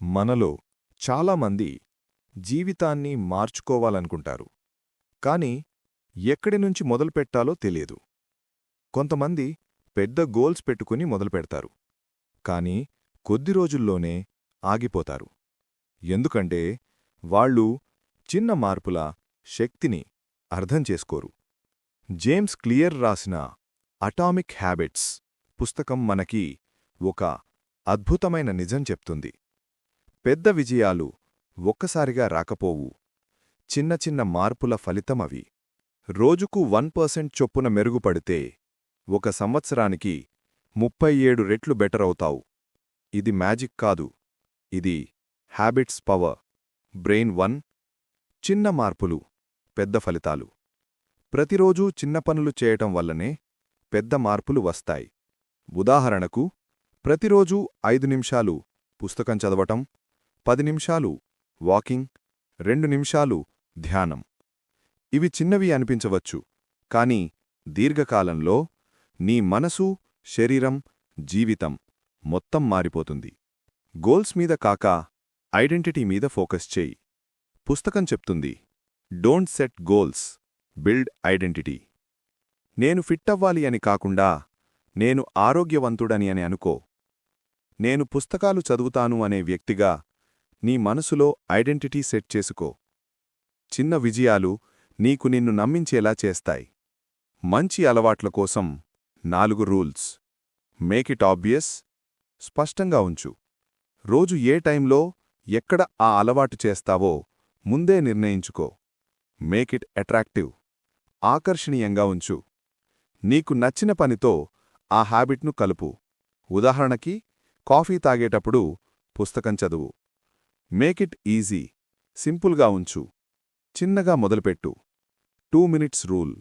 మనలో చాలామంది జీవితాన్ని మార్చుకోవాలనుకుంటారు. కాని ఎక్కడి నుంచి మొదలుపెట్టాలో తెలియదు. కొంతమంది పెద్ద గోల్స్ పెట్టుకుని మొదలుపెడతారు కాని కొద్ది రోజుల్లోనే ఆగిపోతారు. ఎందుకంటే వాళ్ళు చిన్న మార్పుల శక్తిని అర్థం చేసుకోరు. జేమ్స్ క్లియర్ రాసిన అటామిక్ హ్యాబిట్స్ పుస్తకం మనకి ఒక అద్భుతమైన నిజం చెప్తుంది. పెద్ద విజయాలు ఒక్కసారిగా రాకపోవు. చిన్న చిన్న మార్పుల ఫలితమవి. రోజుకు వన్ పర్సెంట్ చొప్పున మెరుగుపడితే ఒక సంవత్సరానికి ముప్పై ఏడు రెట్లు బెటర్ అవుతావు. ఇది మ్యాజిక్ కాదు. ఇది హ్యాబిట్స్ పవర్ బ్రెయిన్ వన్. చిన్న మార్పులు పెద్ద ఫలితాలు. ప్రతిరోజూ చిన్న పనులు చేయటం వల్లనే పెద్ద మార్పులు వస్తాయి. ఉదాహరణకు ప్రతిరోజూ ఐదు నిమిషాలు పుస్తకం చదవటం పది నిమిషాలు వాకింగ్ రెండు నిమిషాలు ధ్యానం. ఇవి చిన్నవి అనిపించవచ్చు కాని దీర్ఘకాలంలో నీ మనసు శరీరం జీవితం మొత్తం మారిపోతుంది. గోల్స్ మీద కాక ఐడెంటిటీ మీద ఫోకస్ చేయి. పుస్తకం చెప్తుంది don't set goals build identity. నేను ఫిట్ అవ్వాలి అని కాకుండా నేను ఆరోగ్యవంతుడని అని అనుకో. నేను పుస్తకాలు చదువుతాను అనే వ్యక్తిగా నీ మనసులో ఐడెంటిటీ సెట్ చేసుకో. చిన్న విజయాలు నీకు నిన్ను నమ్మించేలా చేస్తాయి. మంచి అలవాట్ల కోసం నాలుగు రూల్స్. మేక్ ఇట్ ఆబ్వియస్ స్పష్టంగా ఉంచు. రోజు ఏ టైంలో ఎక్కడ ఆ అలవాటు చేస్తావో ముందే నిర్ణయించుకో. మేక్ ఇట్ అట్రాక్టివ్ ఆకర్షణీయంగా ఉంచు. నీకు నచ్చిన పనితో ఆ హ్యాబిట్ను కలుపు. ఉదాహరణకి కాఫీ తాగేటప్పుడు పుస్తకం చదువు. మేక్ ఇట్ ఈజీ సింపుల్గా ఉంచు. చిన్నగా మొదలుపెట్టు. టూ మినిట్స్ రూల్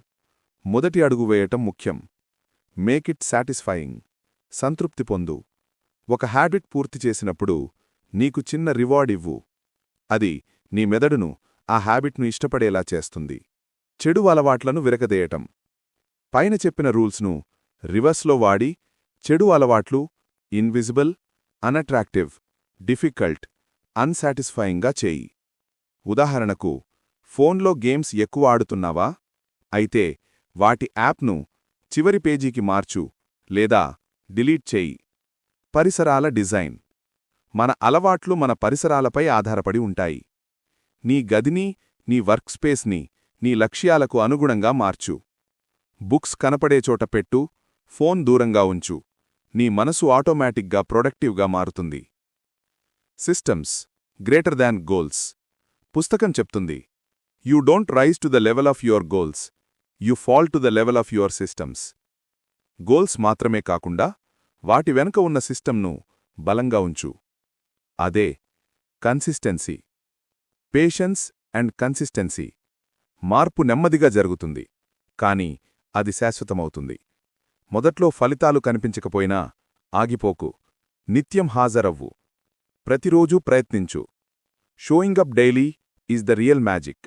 మొదటి అడుగు వేయటం ముఖ్యం. మేక్ ఇట్ సాటిస్ఫైయింగ్ సంతృప్తి పొందు. ఒక హ్యాబిట్ పూర్తి చేసినప్పుడు నీకు చిన్న రివార్డ్ ఇవ్వు. అది నీ మెదడును ఆ హ్యాబిట్ను ఇష్టపడేలా చేస్తుంది. చెడు అలవాట్లను విరగదేయటం. పైన చెప్పిన రూల్స్ను రివర్స్లో వాడి చెడు అలవాట్లు ఇన్విజిబుల్ అన్అట్రాక్టివ్ డిఫికల్ట్ అన్సాటిస్ఫయింగ్గా చేయి. ఉదాహరణకు ఫోన్లో గేమ్స్ ఎక్కువ ఆడుతున్నావా? అయితే వాటి యాప్ను చివరి పేజీకి మార్చు లేదా డిలీట్ చేయి. పరిసరాల డిజైన్. మన అలవాట్లు మన పరిసరాలపై ఆధారపడి ఉంటాయి. నీ గదిని నీ వర్క్స్పేస్ని నీ లక్ష్యాలకు అనుగుణంగా మార్చు. బుక్స్ కనపడే చోట పెట్టు ఫోన్ దూరంగా ఉంచు. నీ మనసు ఆటోమేటిక్గా ప్రొడక్టివ్గా మారుతుంది. సిస్టమ్స్. గ్రేటర్ దాన్ గోల్స్ పుస్తకం చెప్తుంది. You don't rise to the level of your goals you fall to the level of your systems goals మాత్రమే కాకుండా వాటి వెనుక ఉన్న సిస్టమ్ను బలంగా ఉంచు. అదే కన్సిస్టెన్సీ పేషెన్స్ అండ్ కన్సిస్టెన్సీ మార్పు నెమ్మదిగా జరుగుతుంది. కాని అది శాశ్వతమవుతుంది. మొదట్లో ఫలితాలు కనిపించకపోయినా ఆగిపోకు. నిత్యం హాజరవ్వు. ప్రతిరోజూ ప్రయత్నించు. Showing up daily is the real magic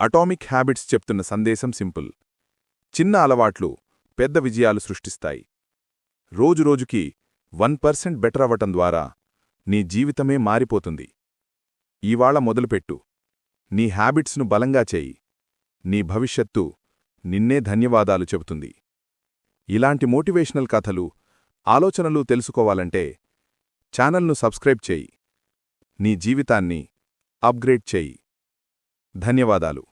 atomic habits చెప్తున్న సందేశం సింపుల్. చిన్న అలవాట్లు పెద్ద విజయాలు సృష్టిస్తాయి. రోజురోజుకి వన్ పర్సెంట్ బెటర్ అవ్వటం ద్వారా నీ జీవితమే మారిపోతుంది. ఇవాళ మొదలుపెట్టు. నీ హ్యాబిట్స్ను బలంగా చేయి. నీ భవిష్యత్తు నిన్నే ధన్యవాదాలు చెబుతుంది. ఇలాంటి మోటివేషనల్ కథలు ఆలోచనలు తెలుసుకోవాలంటే ఛానల్ను సబ్స్క్రైబ్ చేయి. నీ జీవితాన్ని అప్గ్రేడ్ చేయి. ధన్యవాదాలు.